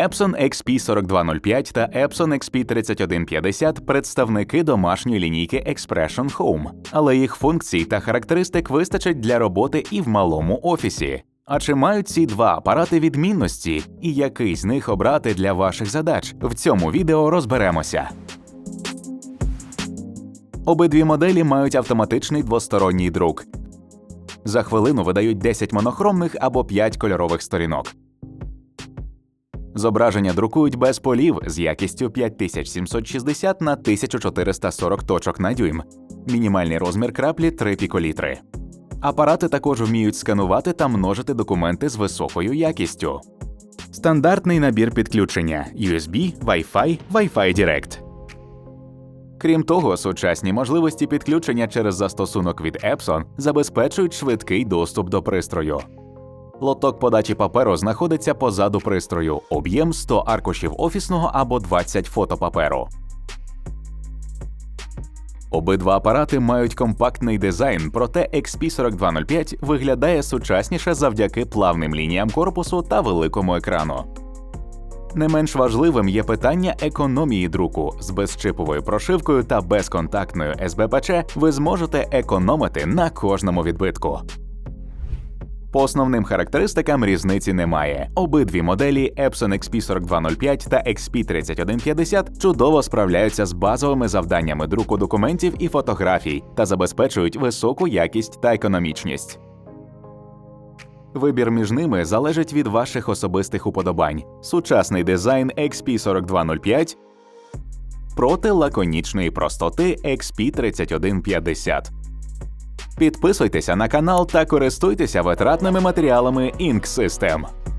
Epson XP4205 та Epson XP3150 – представники домашньої лінійки Expression Home, але їх функцій та характеристик вистачить для роботи і в малому офісі. А чи мають ці два апарати відмінності, і який з них обрати для ваших задач? В цьому відео розберемося. Обидві моделі мають автоматичний двосторонній друк. За хвилину видають 10 монохромних або 5 кольорових сторінок. Зображення друкують без полів з якістю 5760 на 1440 точок на дюйм. Мінімальний розмір краплі 3 піколітри. Апарати також вміють сканувати та множити документи з високою якістю. Стандартний набір підключення USB, Wi-Fi, Wi-Fi Direct. Крім того, сучасні можливості підключення через застосунок від Epson забезпечують швидкий доступ до пристрою. Лоток подачі паперу знаходиться позаду пристрою, об'єм 100 аркушів офісного або 20 фотопаперу. Обидва апарати мають компактний дизайн, проте XP4205 виглядає сучасніше завдяки плавним лініям корпусу та великому екрану. Не менш важливим є питання економії друку. З безчиповою прошивкою та безконтактною СБПЧ ви зможете економити на кожному відбитку. По основним характеристикам різниці немає. Обидві моделі Epson XP4205 та XP3150 чудово справляються з базовими завданнями друку документів і фотографій та забезпечують високу якість та економічність. Вибір між ними залежить від ваших особистих уподобань. Сучасний дизайн XP4205 проти лаконічної простоти XP3150. Підписуйтеся на канал та користуйтеся витратними матеріалами Ink.